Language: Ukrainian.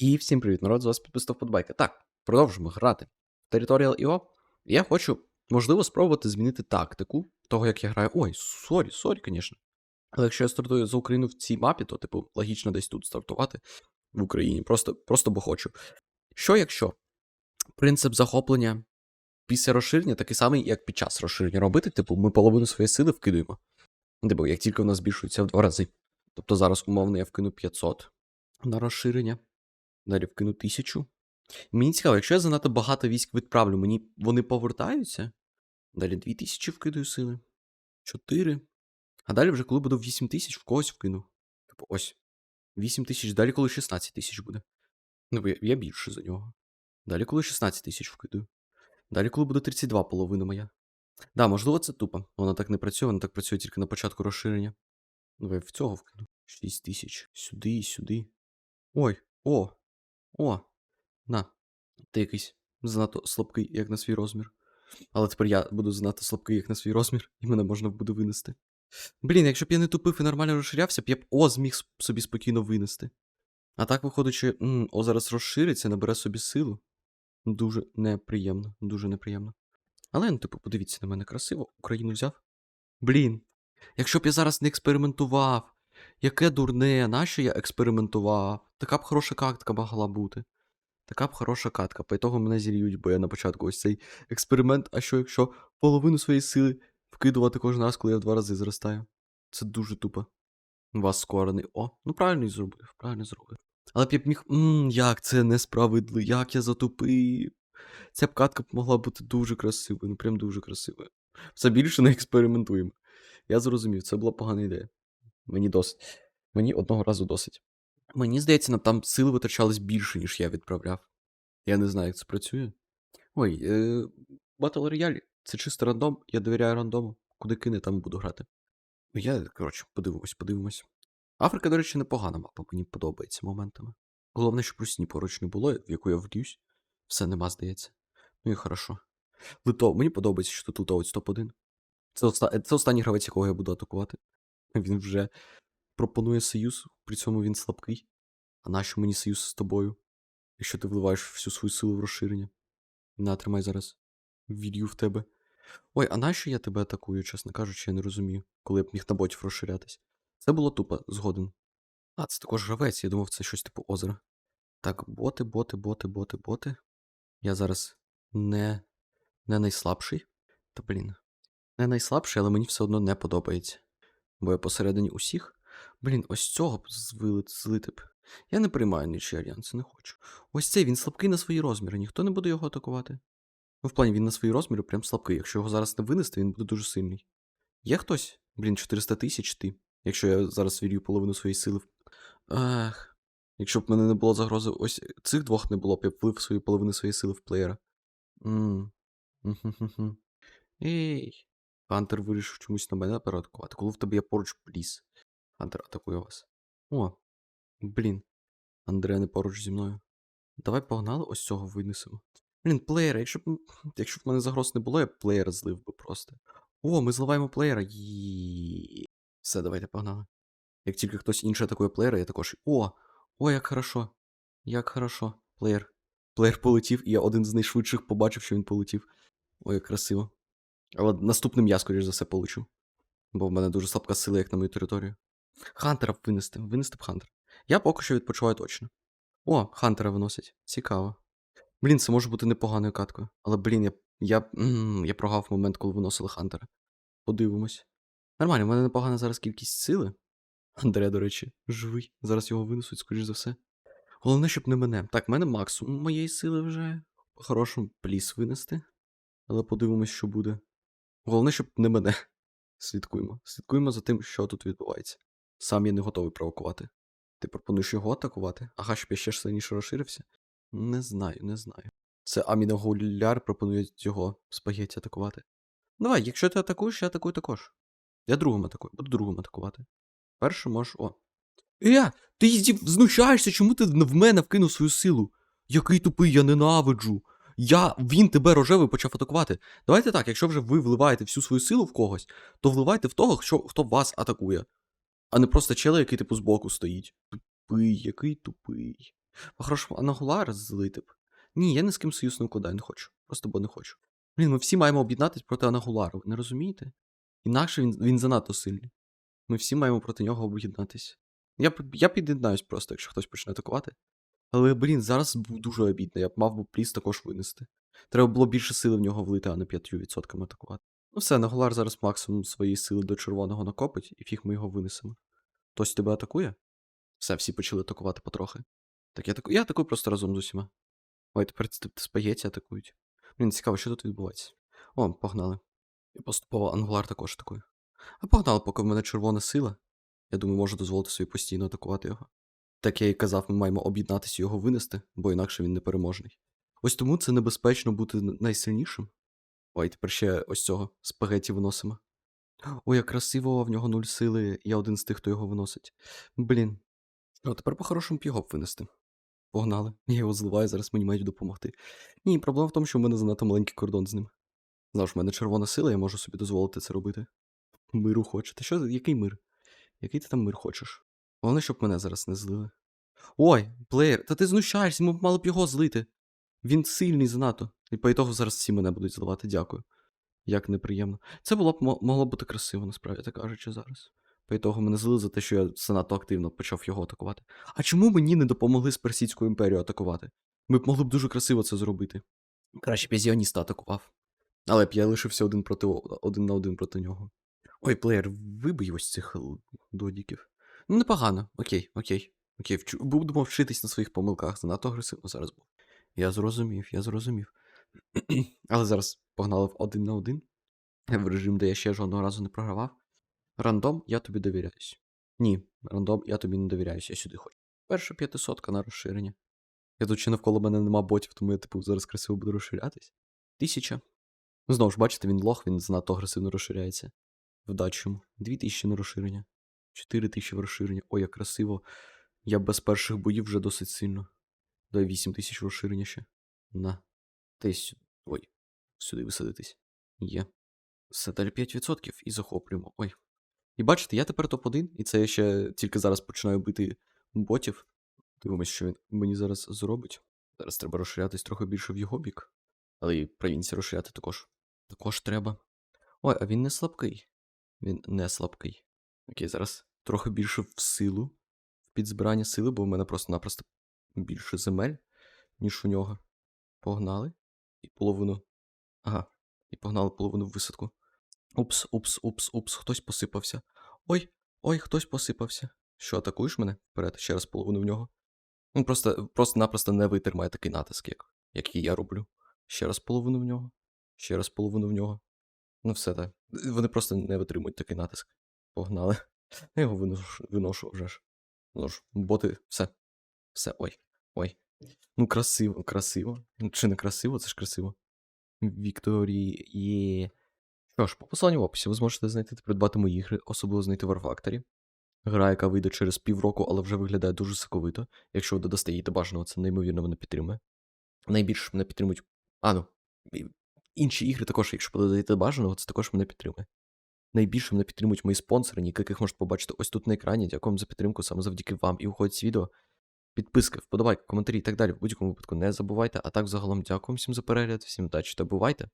І всім привіт, народ, з вас підписав подбайка. Так, продовжимо грати в Territorial IO. Я хочу, можливо, спробувати змінити тактику того, як я граю. Ой, сорі, сорі, звісно. Але якщо я стартую за Україну в цій мапі, то, типу, логічно десь тут стартувати в Україні. Просто, просто бо хочу. Що якщо принцип захоплення після розширення такий самий, як під час розширення робити, типу, ми половину своєї сили вкидуємо. Типу, як тільки в нас збільшується в два рази. Тобто зараз, умовно, я вкину 500 на розширення. Далі вкину 1000. Мені цікаво, якщо я занадто багато військ відправлю, мені вони повертаються. Далі 2000 вкидаю сили. 4. А далі вже коли буду 8000, в когось вкину. Типу, ось. 8000, далі коли 16 тисяч буде. Ну, я, я більше за нього. Далі коли 16 тисяч вкидаю. Далі, коли буде 32 половина моя. Да, можливо, це тупо. Воно так не працює, воно так працює тільки на початку розширення. Давай в цього вкину. 6 тисяч. Сюди сюди. Ой, о! О! На. Ти якийсь занадто слабкий, як на свій розмір. Але тепер я буду занадто слабкий, як на свій розмір, і мене можна буде винести. Блін, якщо б я не тупив і нормально розширявся, б я б О зміг собі спокійно винести. А так м, О зараз розшириться, набере собі силу. Дуже неприємно, дуже неприємно. Але, ну, типу, подивіться на мене красиво, Україну взяв. Блін, якщо б я зараз не експериментував, яке дурне, нащо я експериментував? Така б хороша картка могла бути. Така б хороша катка. По ітогу мене зільють, бо я на початку ось цей експеримент, а що якщо половину своєї сили вкидувати кожен раз, коли я в два рази зростаю. Це дуже тупо. Вас скорений. О, ну правильно і зробив, правильно зробив. Але б я б міг. Ммм, як це несправедливо, як я затупив. Ця б катка могла бути дуже красивою, ну прям дуже красивою. Все більше не експериментуємо. Я зрозумів, це була погана ідея. Мені досить. Мені одного разу досить. Мені здається, там сили витрачались більше, ніж я відправляв. Я не знаю, як це працює. Ой, е, Battle Royale це чисто рандом, я довіряю рандому. Куди кине, там буду грати. Ну, Я, коротше, подивимось, подивимось. Африка, до речі, непогана мапа, мені подобається моментами. Головне, щоб русні поруч не було, в яку я влюсь. Все нема, здається. Ну і хорошо. Литов, мені подобається, що тут литовець топ-1. Це, оста... це останній гравець, якого я буду атакувати. Він вже пропонує союз, при цьому він слабкий. А нащо мені союз з тобою? Якщо ти вливаєш всю свою силу в розширення. На, тримай зараз. Вілью в тебе. Ой, а нащо я тебе атакую, чесно кажучи, я не розумію, коли я б міг на ботів розширятись. Це було тупо, згоден. А, це також гравець, я думав, це щось типу озера. Так, боти, боти, боти, боти, боти. Я зараз не, не найслабший. Та блін. Не найслабший, але мені все одно не подобається. Бо я посередині усіх. Блін, ось цього б злити б. Я не приймаю нічий альянси, не хочу. Ось цей він слабкий на свої розміри, ніхто не буде його атакувати. Ну, в плані він на свої розміри прям слабкий. Якщо його зараз не винести, він буде дуже сильний. Є хтось? Блін, 400 тисяч ти. Якщо я зараз вірю половину своєї сили. Ах. Якщо б мене не було загрози, ось цих двох не було б, я б влив свою половину своєї сили в плеєра. Ей. Хантер вирішив чомусь на мене переатакувати, коли в тебе є поруч ліс. Хантер атакує вас. О, блін. Андреа не поруч зі мною. Давай погнали, ось цього винесемо. Блін, плеєра, якщо б, якщо б мене загроз не було, я б плеєра злив би просто. О, ми зливаємо плеєра. Є. Все, давайте погнали. Як тільки хтось інший атакує плеєра, я також. О! О, як хорошо. Як хорошо. Плеєр. Плеєр полетів, і я один з найшвидших побачив, що він полетів. Ой, як красиво. Але наступним я, скоріш за все, получу. Бо в мене дуже слабка сила, як на мою територію. Хантера винести, винести б Хантера. Я поки що відпочиваю точно. О, Хантера виносять. Цікаво. Блін, це може бути непоганою каткою. Але, блін, я, я, м, я прогав момент, коли виносили Хантера. Подивимось. Нормально, в мене непогана зараз кількість сили. Андрея, до речі, живий. Зараз його винесуть, скоріш за все. Головне, щоб не мене. Так, в мене максимум моєї сили вже. По-хорошому пліс винести. Але подивимось, що буде. Головне, щоб не мене. Слідкуємо. Слідкуємо за тим, що тут відбувається. Сам я не готовий провокувати. Ти пропонуєш його атакувати? Ага, щоб я ще сильніше розширився? Не знаю, не знаю. Це Аміногуляр пропонує його спагетті атакувати. Давай, якщо ти атакуєш, я атакую також. Я другим атакую, буду другим атакувати. Першим можеш. О. Е, ти знущаєшся, чому ти в мене вкинув свою силу? Який тупий, я ненавиджу. Я, він тебе рожевий почав атакувати. Давайте так, якщо вже ви вливаєте всю свою силу в когось, то вливайте в того, що, хто вас атакує. А не просто челе, який типу збоку стоїть. Тупий, який тупий. По-хорошому, Анагулара злити б. Ні, я ні з ким союз не укладаю, не хочу. Просто бо не хочу. Блін, ми всі маємо об'єднатись проти Анагулара, не розумієте? Інакше він, він занадто сильний. Ми всі маємо проти нього об'єднатись. Я, я під'єднаюсь просто, якщо хтось почне атакувати. Але, блін, зараз був дуже обідно, я б мав би пліс також винести. Треба було більше сили в нього влити, а не 5% атакувати. Ну все, Нагулар зараз максимум своєї сили до червоного накопить, і фіг ми його винесемо. Хтось тебе атакує? Все, всі почали атакувати потрохи. Так я атакую, я атакую просто разом з усіма. Ой, тепер ц- спагеті атакують. Блін, цікаво, що тут відбувається. О, погнали. І поступово Ангулар також атакує. А погнали, поки в мене червона сила. Я думаю, можу дозволити собі постійно атакувати його. Так я і казав, ми маємо об'єднатися його винести, бо інакше він непереможний. Ось тому це небезпечно бути найсильнішим. Ой, тепер ще ось цього спагеті виносимо. Ой, як красиво, в нього нуль сили, я один з тих, хто його виносить. Блін. О, тепер по-хорошому його винести. Погнали. Я його зливаю, зараз мені мають допомогти. Ні, проблема в тому, що в мене занадто маленький кордон з ним. Знаєш, в мене червона сила, я можу собі дозволити це робити. Миру хочете. Що? Який мир? Який ти там мир хочеш? Головне, щоб мене зараз не злили. Ой, плеєр, та ти знущаєшся, ми мали б його злити. Він сильний занадто. І по ітогу зараз всі мене будуть зливати, дякую. Як неприємно. Це було б мо- могло бути красиво, насправді так кажучи, зараз. По ітогу мене злили за те, що я занадто активно почав його атакувати. А чому мені не допомогли з Персидською імперією атакувати? Ми б могли б дуже красиво це зробити. Краще б я Зіоніста атакував. Але б я лишився один проти один на один проти нього. Ой, плеєр, вибий ось цих додіків. Ну, непогано. Окей, окей. Окей, вчу... будемо вчитись на своїх помилках. Занадто агресивно зараз був. Я зрозумів, я зрозумів. Але зараз погнали в один на один. В режим, де я ще жодного разу не програвав. Рандом, я тобі довіряюсь. Ні, рандом, я тобі не довіряюсь, я сюди хочу. Перша п'ятисотка на розширення. Я тут ще навколо мене нема ботів, тому я типу зараз красиво буду розширятись. Тисяча. Знову ж бачите, він лох, він занадто агресивно розширяється. Вдачі йому. Дві тисячі на розширення. Чотири тисячі в розширення. Ой, як красиво. Я без перших боїв вже досить сильно. Дай вісім тисяч розширення ще. На. Десь. Ой. Сюди висадитись. Є. Все далі 5% і захоплюємо. Ой. І бачите, я тепер топ-1, і це я ще тільки зараз починаю бити ботів. Дивимось, що він мені зараз зробить. Зараз треба розширятись трохи більше в його бік. Але і провінції розширяти також. Також треба. Ой, а він не слабкий. Він не слабкий. Окей, зараз трохи більше в силу. В підзбирання сили, бо в мене просто-напросто більше земель, ніж у нього. Погнали. І половину. Ага. І погнали половину в висадку. Упс, упс, упс, упс, хтось посипався. Ой, ой, хтось посипався. Що, атакуєш мене? Вперед, ще раз половину в нього. Ну, просто, просто-напросто не витримає такий натиск, як, який я роблю. Ще раз половину в нього. Ще раз половину в нього. Ну, все так. Вони просто не витримують такий натиск. Погнали. Я його виношу, виношу вже ж. Ну ж, боти, все. Все, ой. Ой. Ну, красиво, красиво. Ну, Чи не красиво, це ж красиво. Вікторії є. Що ж, по посиланню в описі ви зможете знайти та придбати мої ігри, особливо знайти War Factory. Гра, яка вийде через півроку, але вже виглядає дуже соковито. Якщо ви додасте її до бажаного, це неймовірно мене підтримує. Найбільше мене підтримують. А, ну. Інші ігри також, якщо додаєте бажаного, це також мене підтримує. Найбільше мене підтримують мої спонсори, яких можете побачити ось тут на екрані. Дякую вам за підтримку, саме завдяки вам. І уходить з відео. Підписки, вподобайки, коментарі і так далі. В будь-якому випадку не забувайте. А так, загалом, дякую всім за перегляд, всім удачі та бувайте!